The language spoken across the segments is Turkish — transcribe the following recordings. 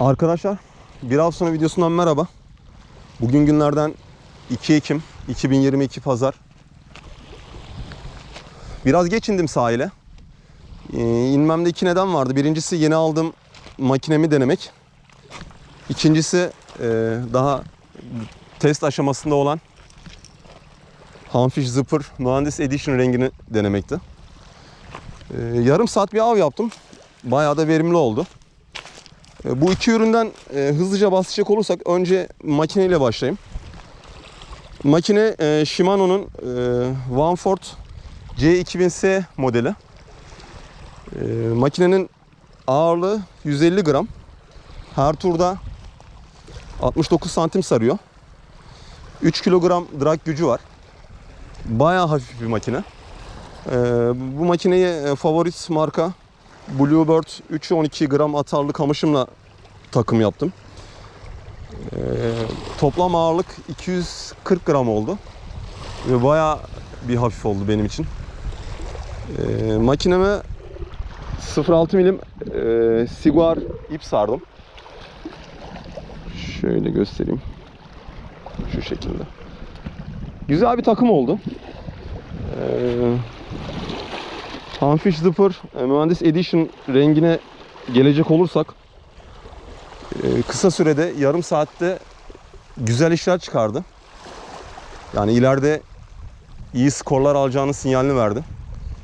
Arkadaşlar bir hafta sonra videosundan merhaba. Bugün günlerden 2 Ekim 2022 Pazar. Biraz geç indim sahile. Ee, inmemde iki neden vardı. Birincisi yeni aldığım makinemi denemek. İkincisi e, daha test aşamasında olan Hanfish Zipper Mühendis Edition rengini denemekti. Ee, yarım saat bir av yaptım. Bayağı da verimli oldu. E, Bu iki üründen e, hızlıca bahsedecek olursak önce makineyle başlayayım. Makine e, Shimano'nun Vanford C2000S modeli. Makinenin ağırlığı 150 gram. Her turda 69 santim sarıyor. 3 kilogram drag gücü var. Bayağı hafif bir makine. Bu makineyi favorit marka Bluebird 3-12 gram atarlı kamışımla takım yaptım. Ee, toplam ağırlık 240 gram oldu. Ve bayağı bir hafif oldu benim için. Ee, makineme 0.6 milim e, Siguar ip sardım. Şöyle göstereyim. Şu şekilde. Güzel bir takım oldu. Ee, Hanfish Zipper e, Mühendis Edition rengine gelecek olursak e, kısa sürede yarım saatte güzel işler çıkardı. Yani ileride iyi skorlar alacağını sinyalini verdi.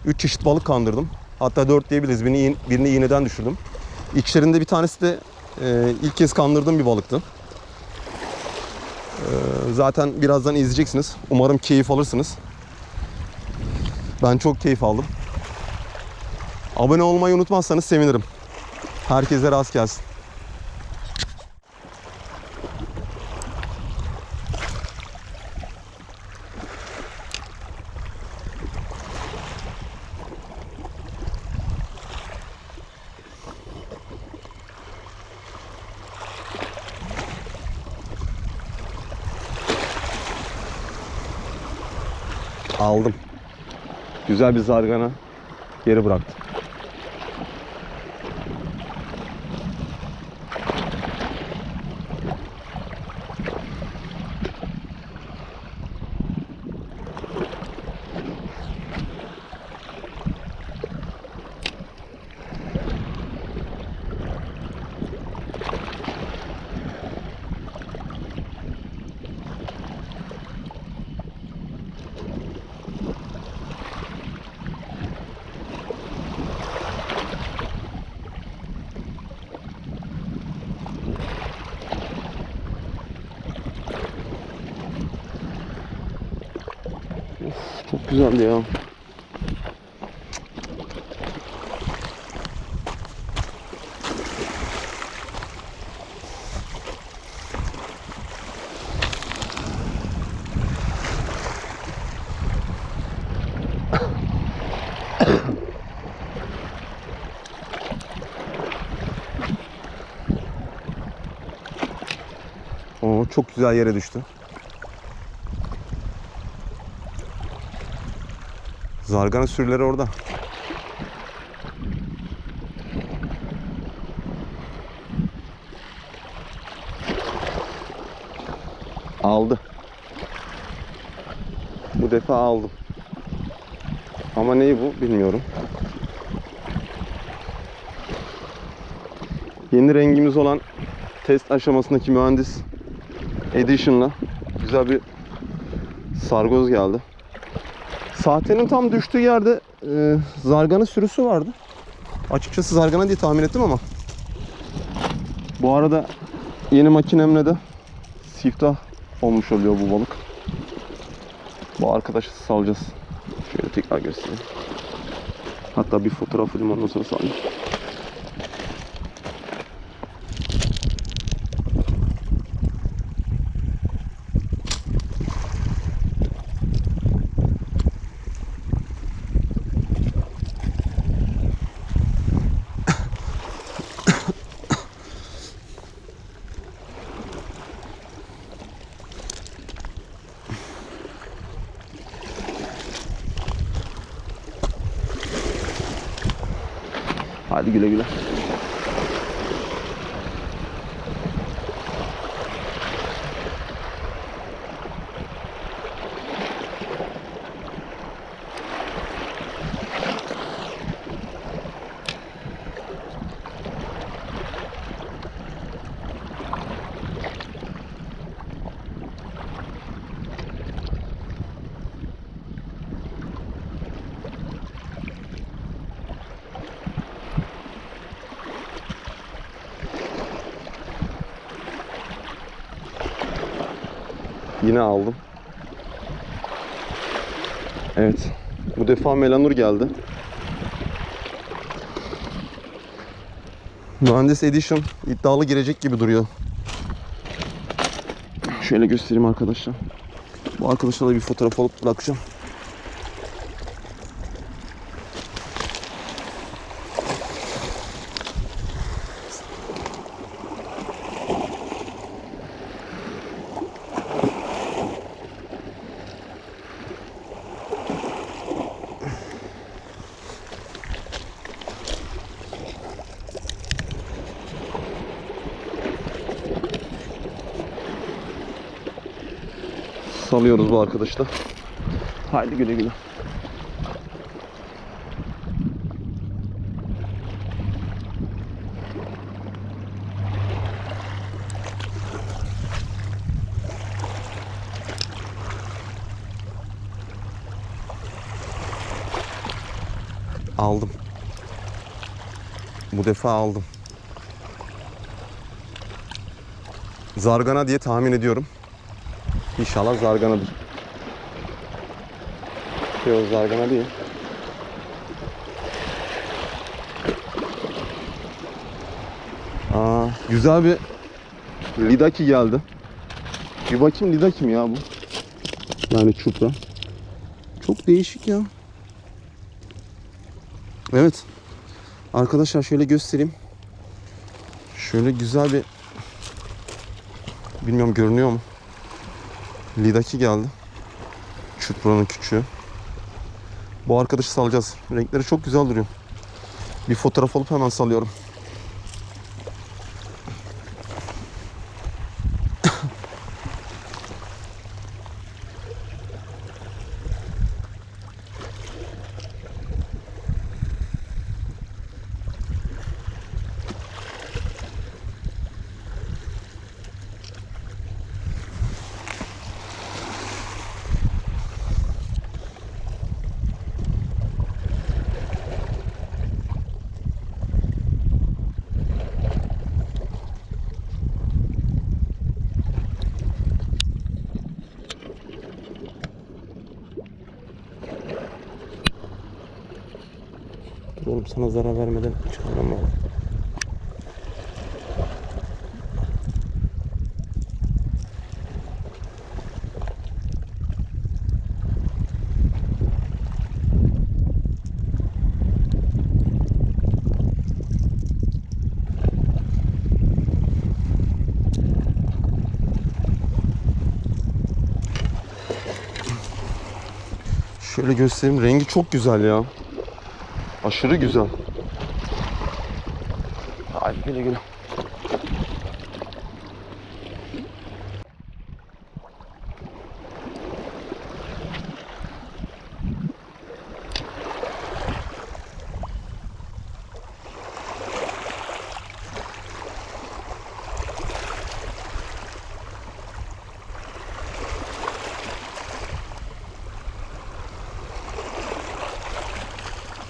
3 çeşit balık kandırdım. Hatta 4 diyebiliriz. Birini, birini iğneden düşürdüm. İçlerinde bir tanesi de e, ilk kez kandırdığım bir balıktı. E, zaten birazdan izleyeceksiniz. Umarım keyif alırsınız. Ben çok keyif aldım. Abone olmayı unutmazsanız sevinirim. Herkese rast gelsin. Aldım. Güzel bir zargana geri bıraktım. Çok güzeldi ya. Oo, çok güzel yere düştü. Zargana sürüleri orada. Aldı. Bu defa aldım. Ama neyi bu bilmiyorum. Yeni rengimiz olan test aşamasındaki mühendis Edition'la güzel bir sargoz geldi. Sahtenin tam düştüğü yerde e, zargana sürüsü vardı. Açıkçası zargana diye tahmin ettim ama. Bu arada yeni makinemle de siftah olmuş oluyor bu balık. Bu arkadaşı salacağız. Şöyle tekrar göstereyim. Hatta bir fotoğraf alayım ondan sonra salayım. Hadi güle güle. Yine aldım. Evet. Bu defa Melanur geldi. Mühendis Edition iddialı girecek gibi duruyor. Şöyle göstereyim arkadaşlar. Bu arkadaşlarla bir fotoğraf alıp bırakacağım. Salıyoruz bu arkadaşla. Haydi güle güle. Aldım. Bu defa aldım. Zargana diye tahmin ediyorum. İnşallah zarganadır. Yok zargana değil. Aa, güzel bir Lidaki geldi. Bir bakayım Lida kim ya bu? Yani çupra. Çok değişik ya. Evet. Arkadaşlar şöyle göstereyim. Şöyle güzel bir bilmiyorum görünüyor mu? Lidaki geldi. Çupra'nın küçüğü. Bu arkadaşı salacağız. Renkleri çok güzel duruyor. Bir fotoğraf alıp hemen salıyorum. Oğlum sana zarar vermeden çıkarmam lazım. Şöyle göstereyim. Rengi çok güzel ya. Aşırı güzel. Hadi güle güle.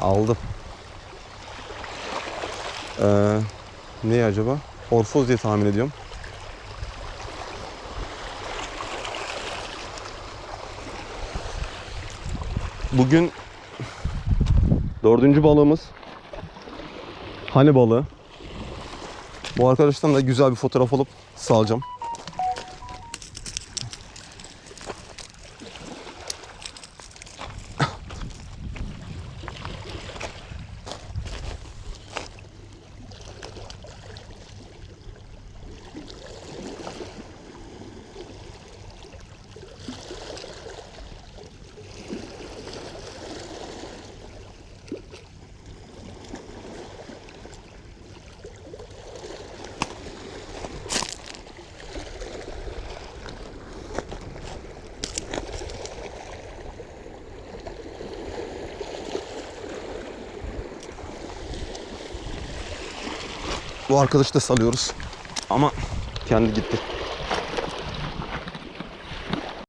Aldım. Ee, ne acaba? Orfoz diye tahmin ediyorum. Bugün dördüncü balığımız hani balığı. Bu arkadaştan da güzel bir fotoğraf alıp salacağım. Bu arkadaşı da salıyoruz. Ama kendi gitti.